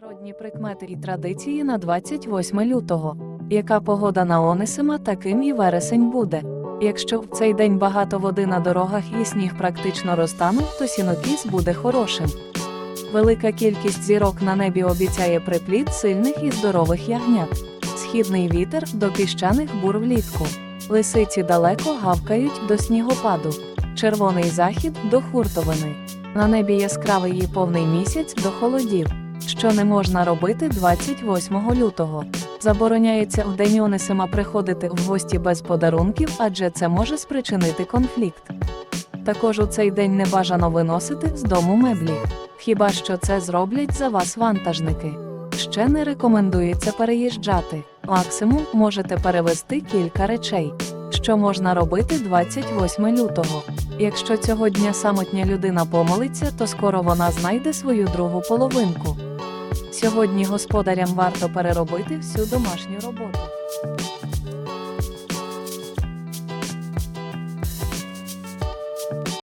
Народні прикмети і традиції на 28 лютого. Яка погода на Онисима, таким і вересень буде. Якщо в цей день багато води на дорогах і сніг практично розтанув, то сінокіс буде хорошим. Велика кількість зірок на небі обіцяє припліт сильних і здорових ягнят. Східний вітер до піщаних бур влітку. Лисиці далеко гавкають до снігопаду. Червоний захід до хуртовини. На небі яскравий і повний місяць до холодів. Що не можна робити 28 лютого. Забороняється в день Онисима приходити в гості без подарунків, адже це може спричинити конфлікт. Також у цей день не бажано виносити з дому меблі. Хіба що це зроблять за вас вантажники. Ще не рекомендується переїжджати. Максимум можете перевезти кілька речей. Що можна робити 28 лютого? Якщо цього дня самотня людина помолиться, то скоро вона знайде свою другу половинку. Сьогодні господарям варто переробити всю домашню роботу.